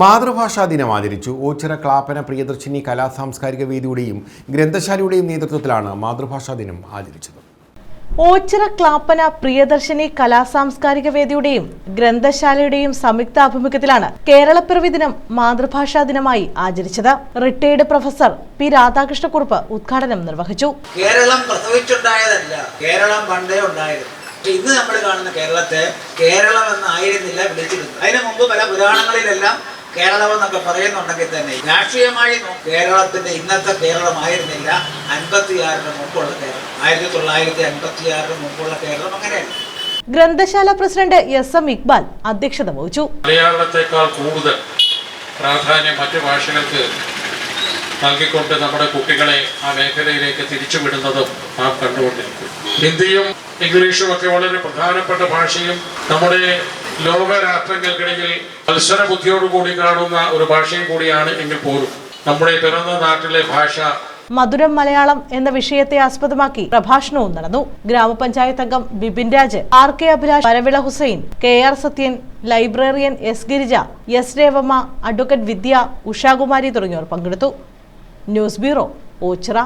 മാതൃഭാഷാ ദിനം ആചരിച്ചു. ഓച്ചിറ ക്ലാപ്പന പ്രിയദർശിനി കലാ സാംസ്കാരിക വേദിയുടെയും ഗ്രന്ഥശാലയുടെയും നേതൃത്വത്തിലാണ് മാതൃഭാഷാ ദിനം ആചരിച്ചത്. ഓച്ചിറ ക്ലാപ്പന പ്രിയദർശിനി കലാ സാംസ്കാരിക വേദിയുടെയും ഗ്രന്ഥശാലയുടെയും സംയുക്താഭിമുഖ്യത്തിലാണ് കേരളപ്പിറവി ദിനം മാതൃഭാഷാ ദിനമായി ആചരിച്ചത്. റിട്ടയർഡ് പ്രൊഫസർ പി രാധാകൃഷ്ണക്കുറുപ്പ് ഉദ്ഘാടനം നിർവഹിച്ചു. കേരളം പ്രസവിച്ചുണ്ടായതല്ല കേരളം പണ്ടേ ഉണ്ടായിരുന്നു പക്ഷെ ഇന്ന് നമ്മൾ കാണുന്ന കേരളത്തെ കേരളം എന്നായിരുന്നില്ല വിളിച്ചിരുന്നു അതിനു മുമ്പ് പല പുരാണങ്ങളിലെല്ലാം കേരളം എന്നൊക്കെ പറയുന്നുണ്ടെങ്കിൽ തന്നെ രാഷ്ട്രീയമായി കേരളത്തിന്റെ ഇന്നത്തെ കേരളമായിരുന്നില്ല. അൻപത്തിയാറിന് മുമ്പുള്ള കേരളം. ആയിരത്തി തൊള്ളായിരത്തി അൻപത്തിയാറിന് മുമ്പുള്ള കേരളം അങ്ങനെയല്ല. ഗ്രന്ഥശാല പ്രസിഡന്റ് എസ് എം ഇക്ബാൽ അധ്യക്ഷത വഹിച്ചു. മലയാളത്തെക്കാൾ കൂടുതൽ പ്രാധാന്യം മറ്റു ഭാഷകൾക്ക് നൽകിക്കൊണ്ട് നമ്മുടെ കുട്ടികളെ ആ മേഖലയിലേക്ക് തിരിച്ചുവിടുന്നതും നാം കണ്ടുകൊണ്ടിരിക്കും ഹിന്ദിയും ഇംഗ്ലീഷും ഒക്കെ വളരെ പ്രധാനപ്പെട്ട ഭാഷയും നമ്മുടെ ലോക രാഷ്ട്രങ്ങൾക്കിടയിൽ മത്സര ബുദ്ധിയോടുകൂടി കാണുന്ന ഒരു ഭാഷയും കൂടിയാണ് എങ്കിൽ പോലും നമ്മുടെ പിറന്ന നാട്ടിലെ ഭാഷ. മധുരം മലയാളം എന്ന വിഷയത്തെ ആസ്പദമാക്കി പ്രഭാഷണവും നടന്നു. ഗ്രാമപഞ്ചായത്ത് അംഗം Bipin Raj R K Abhilash Paravila Hussain K R Sathyan librarian S Girija S Revamma advocate Vidya Ushakumari തുടങ്ങിയവർ പങ്കെടുത്തു. News bureau Ochira.